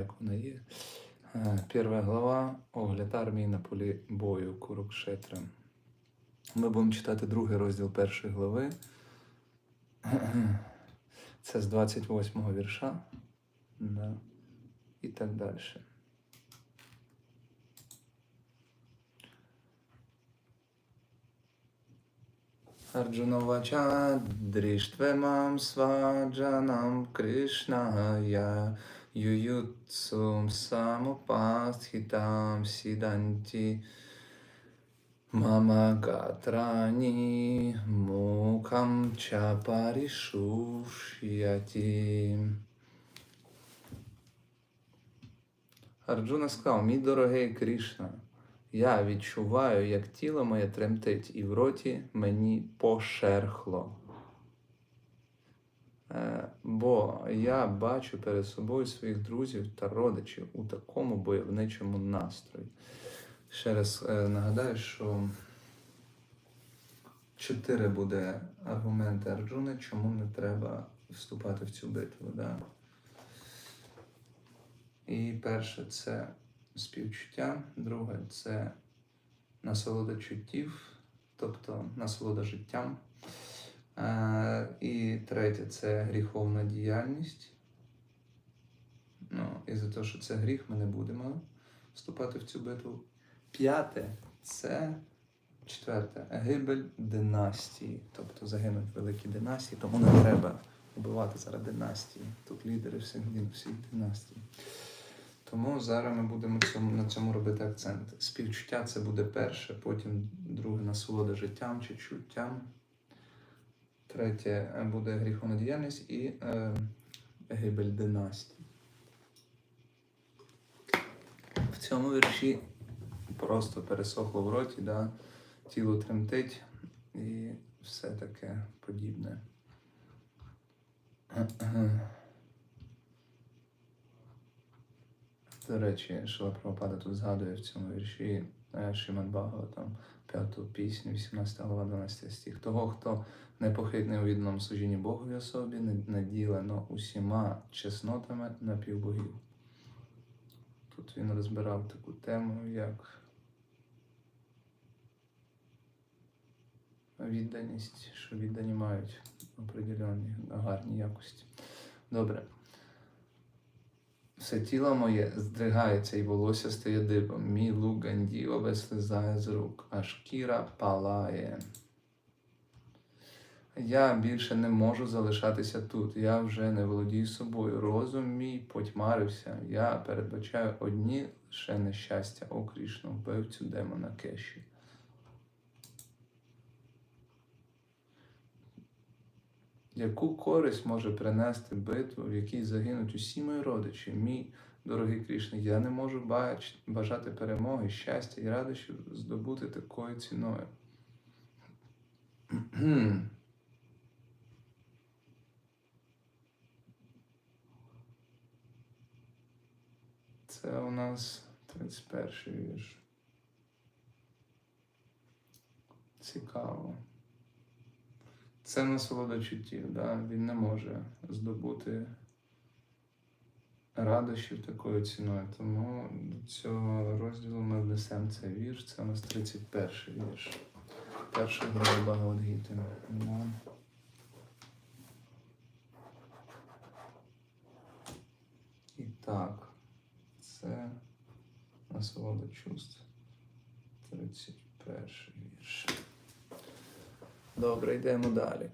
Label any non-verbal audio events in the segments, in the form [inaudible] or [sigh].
як вона є. Е, Перша глава огляд армії на полі бою Курукшетра. Ми будемо читати другий розділ першої глави. [clears throat] Це з 28 го вірша. Да. І так далі. Arjunavacha drishtvemam svajanam krishnaya samupasthitam sidanti mama gatrani mukham cha parishushyati. Арджуна сказав, мій дорогий Кришна, я відчуваю, як тіло моє тремтить, і в роті мені пошерхло. Е, Бо я бачу перед собою своїх друзів та родичів у такому бойовничому настрої. Ще раз е, нагадаю, що чотири буде аргументи Арджуни, чому не треба вступати в цю битву. Да? І перше це співчуття, друге це насолода чуттів, тобто насолода життям. І третє це гріховна діяльність. Ну, і за те, що це гріх, ми не будемо вступати в цю битву. П'яте це четверте гибель династії. Тобто загинуть великі династії, тому не треба вбивати зараз династії. Тут лідери всіх, всіх династій. Тому зараз ми будемо цьому, на цьому робити акцент. Співчуття це буде перше, потім друге насолода життям чи чуттям. Третє е, буде гріховна діяльність і е, гибель династії. В цьому вірші просто пересохло в роті, да? тіло тремтить і все таке подібне. До речі, Шила Прабхупада тут згадує в цьому вірші е, Шимад Бхагаватам, п'яту пісню, 18 глава, 12 стих. Того, хто непохитний у відданому служінні Богові особі, наділено усіма чеснотами напівбогів. Тут він розбирав таку тему, як відданість, що віддані мають определені гарні якості. Добре. Все тіло моє здригається і волосся стає дибом. Мій лук гандіва вислизає з рук, а шкіра палає. Я більше не можу залишатися тут. Я вже не володію собою. Розум мій потьмарився. Я передбачаю одні лише нещастя, о Крішну, вбивцю демона Кеші. Яку користь може принести битва, в якій загинуть усі мої родичі, мій дорогий Крішна, я не можу бажати перемоги, щастя і радощів здобути такою ціною. Це у нас 31 вірш. Цікаво. Це насолода чуттів, да? він не може здобути радощів такою ціною. Тому до цього розділу ми внесемо цей вірш. Це у нас 31 вірш. Перша глава Багавадгіти. Да. І так, це насолода чувств. 31 вірш. Добре, йдемо далі.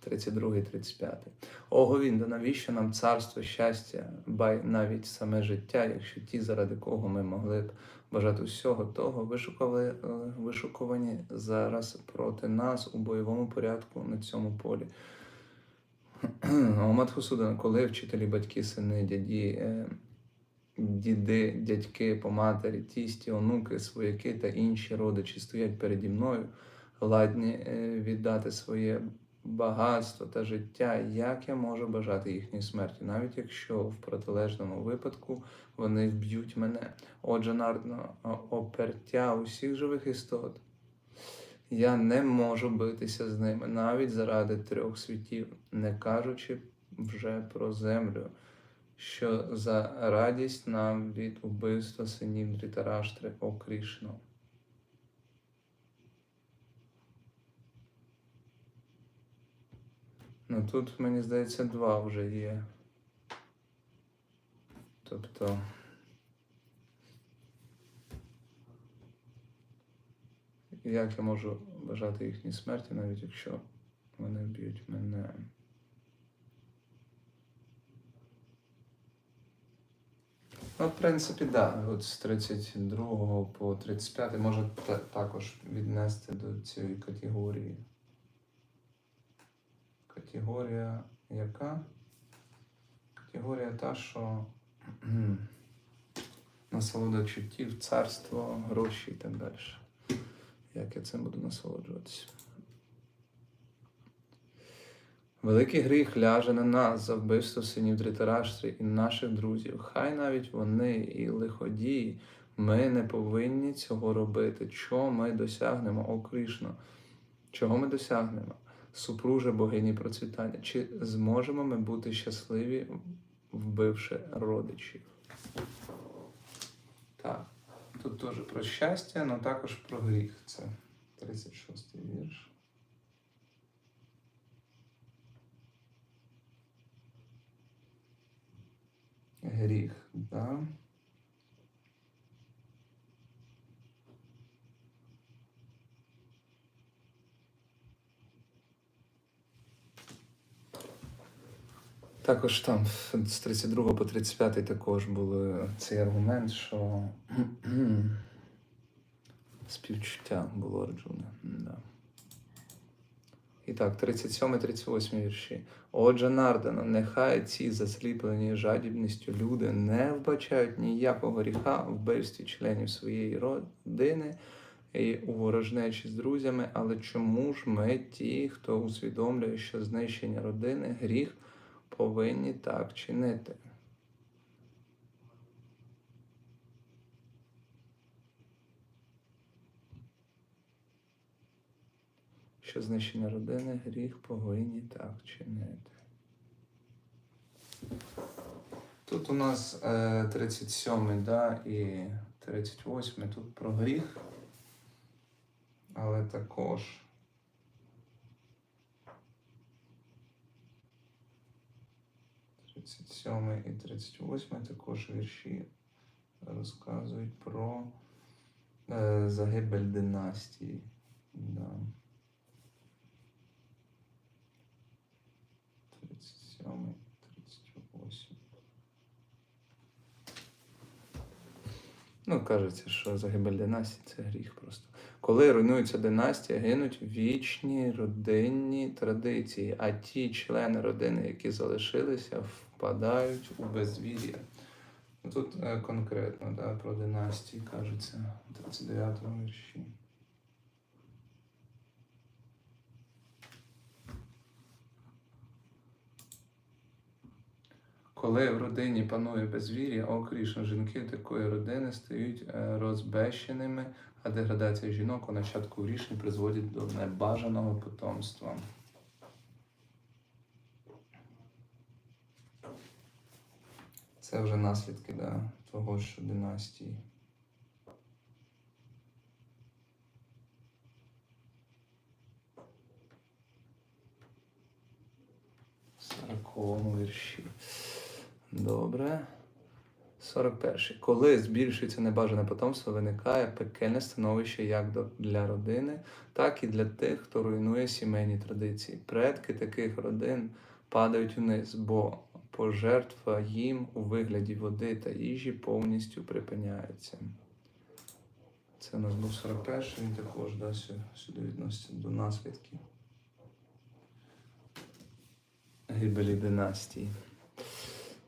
32, 35. О, Говінда, навіщо нам царство, щастя, бай навіть саме життя, якщо ті, заради кого ми могли б бажати всього того, вишукали, е, вишукувані зараз проти нас у бойовому порядку на цьому полі. О, Матхусудана, коли вчителі, батьки, сини, дяді, е, діди, дядьки по матері, тісті, онуки, свояки та інші родичі стоять переді мною, ладні е, віддати своє багатство та життя, як я можу бажати їхньої смерті, навіть якщо в протилежному випадку вони вб'ють мене. Отже, нардно опертя усіх живих істот. Я не можу битися з ними навіть заради трьох світів, не кажучи вже про землю. що за радість нам від убивства синів Дрітараштри, о Кришно. Ну тут, мені здається, два вже є. Тобто. Як я можу бажати їхній смерті, навіть якщо вони вб'ють мене? Ну, в принципі. Да. От з 32 по 35 може також віднести до цієї категорії. Категорія яка? Категорія та, що насолода чуттів, царство, гроші і так далі. Як я цим буду насолоджуватися? Великий гріх ляже на нас за вбивство синів Дритараштрі і наших друзів. Хай навіть вони і лиходії, ми не повинні цього робити. Чого ми досягнемо, о Кришно? Чого ми досягнемо? Супруже богині процвітання. Чи зможемо ми бути щасливі, вбивши родичів? Так, тут теж про щастя, але також про гріх. Це 36-й вірш. Гріх, да. Також там з 32 по 35 також був цей аргумент, що [clears throat] співчуття було Арджуна. Да. І так, 37-38 вірші. Отже, Нардано, нехай ці засліплені жадібністю люди не вбачають ніякого гріха в вбивстві членів своєї родини і у ворожнечі з друзями, але чому ж ми, ті, хто усвідомлює, що знищення родини гріх, повинні так чинити? що знищення родини гріх повинні так чинити. Тут у нас е, 37 да, і 38 тут про гріх, але також Тридцять сьомий і 38 також вірші розказують про е, загибель династії. Да. 37, 38. Ну, кажеться, що загибель династії це гріх просто. Коли руйнується династія, гинуть вічні родинні традиції, а ті члени родини, які залишилися, впадають у безвір'я. Ну, Тут е, конкретно да, про династії кажеться в 39 вірші. Коли в родині панує безвір'я, о Крішна, жінки такої родини стають е, розбещеними, а деградація жінок у нащадку рішень призводить до небажаного потомства. Це вже наслідки да, того, що династії. Сороковому вірші. Добре. 41. Коли збільшується небажане потомство, виникає пекельне становище як для родини, так і для тих, хто руйнує сімейні традиції. Предки таких родин падають вниз, бо пожертва їм у вигляді води та їжі повністю припиняється. Це у нас був 41, він також да, сюди відноситься до наслідків гибелі династії.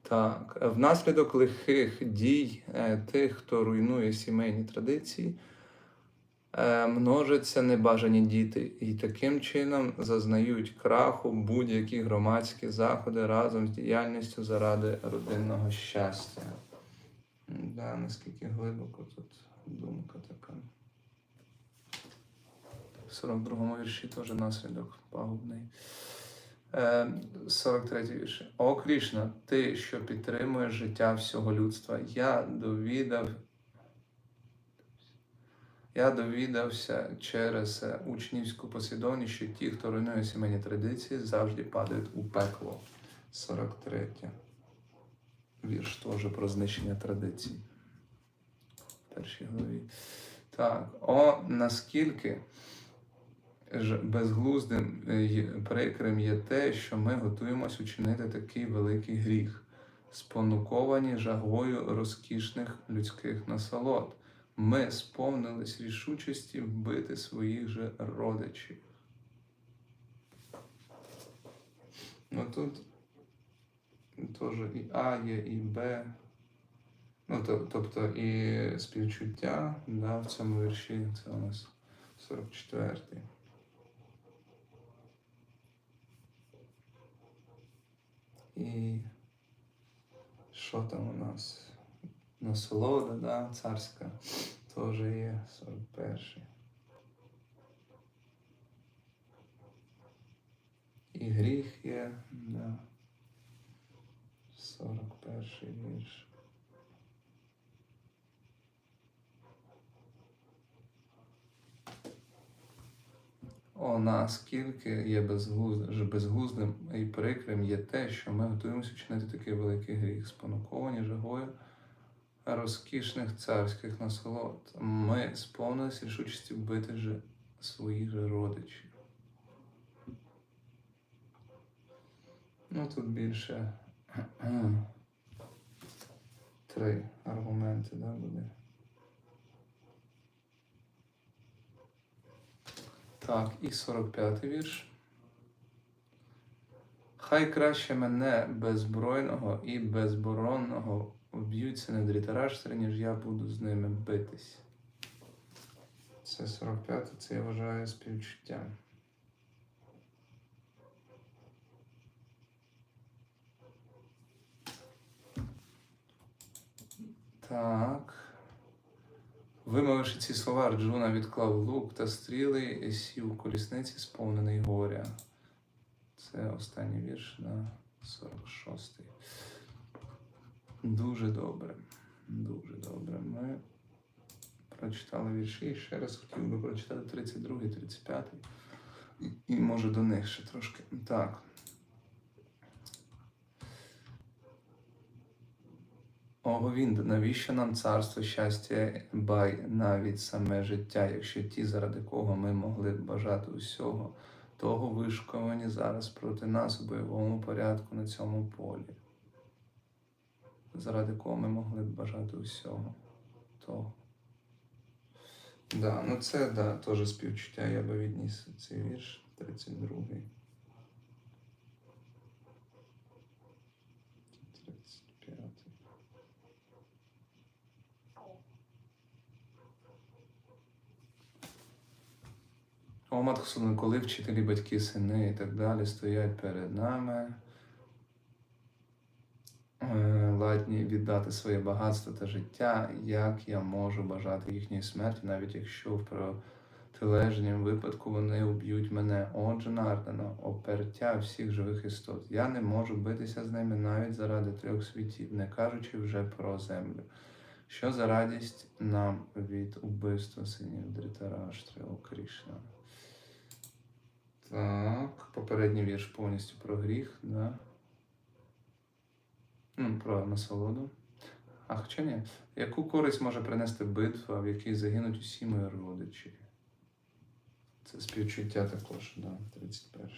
Так, внаслідок лихих дій е, тих, хто руйнує сімейні традиції, множаться небажані діти, і таким чином зазнають краху будь-які громадські заходи разом з діяльністю заради родинного щастя. Да, наскільки глибоко тут думка така. В 42-му вірші теж наслідок пагубний. Е, 43 вірш. О Крішна, ти, що підтримуєш життя всього людства, я довідав. Я довідався через е, учнівську послідовність, що ті, хто руйнує сімейні традиції, завжди падають у пекло. 43. Вірш теж про знищення традицій. В першій главі. Так, о, наскільки безглуздим е, прикрим є те, що ми готуємось учинити такий великий гріх, спонуковані жагою розкішних людських насолод. Ми сповнились рішучості вбити своїх же родичів. Ну тут теж і А є, і Б. Ну, то- тобто і співчуття, да, в цьому вірші це у нас 44-й. І що там у нас? Насолода, да, царська, теж є 41-й. І гріх є, да. 41 вірш. О, наскільки є безглуздим, безглуздим і прикрим є те, що ми готуємося вчинити такий великий гріх, спонуковані жагою розкішних царських насолод. Ми сповнилися рішучості вбити же своїх же родичів. Ну тут більше [clears throat] три аргументи, да, буде. Так, і 45-й вірш. Хай краще мене беззбройного і безборонного вб'ються на дрітараштері, ніж я буду з ними битись. Це 45-й, це я вважаю співчуття. Так. Вимовивши ці слова, Арджуна відклав лук та стріли і сів у колісниці, сповнений горя. Це останній вірш на 46-й. Дуже добре. Дуже добре. Ми прочитали вірші. І ще раз хотів би прочитати 32 й 35 й і, може до них ще трошки. Так. О, Говінда, навіщо нам царство щастя, бай навіть саме життя, якщо ті, заради кого ми могли б бажати усього, того вишукувані зараз проти нас у бойовому порядку на цьому полі. Заради кого ми могли б бажати усього того. Да, ну це да, теж співчуття, я би відніс цей вірш, 32-й. 35-й. О, матко Солоне, коли вчителі, батьки, сини і так далі стоять перед нами, е, ладні віддати своє багатство та життя, як я можу бажати їхньої смерті, навіть якщо в протилежнім випадку вони уб'ють мене. Отже, Нардано, опертя всіх живих істот. Я не можу битися з ними навіть заради трьох світів, не кажучи вже про землю. Що за радість нам від убивства синів Дритараштри, о Кришна? Так, попередній вірш повністю про гріх, да? Про насолоду. А хоча ні. Яку користь може принести битва, в якій загинуть усі мої родичі? Це співчуття також, да, 31.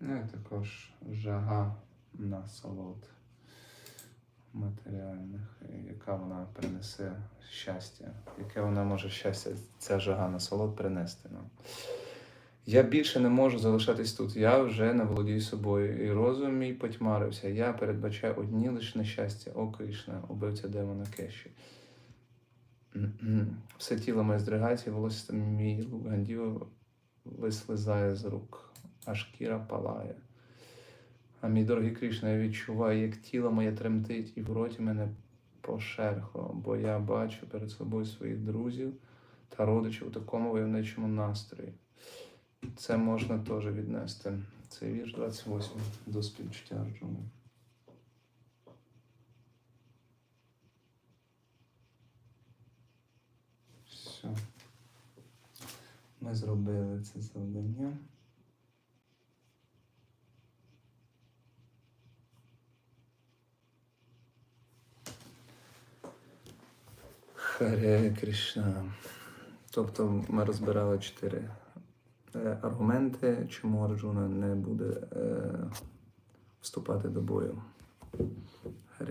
Ну і також жага насолод матеріальних, яка вона принесе щастя, яке вона може щастя, ця жага насолод принести нам. Я більше не можу залишатись тут. Я вже не володію собою, і розум мій потьмарився. Я передбачаю одні лише нещастя, о Кришна, убивця демона Кеші. Все тіло моє здригається, і волосся мій лук гандів вислизає з рук, а шкіра палає. А мій дорогий Кришна, я відчуваю, як тіло моє тремтить і в роті мене пошерхло, бо я бачу перед собою своїх друзів та родичів у такому войовничому настрої. Це можна теж віднести. Цей вірш 28 до співчуття Арджуни. Все. Ми зробили це завдання. Харе Кришна. Тобто ми розбирали чотири е, аргументи, чому Арджуна не буде е, вступати до бою.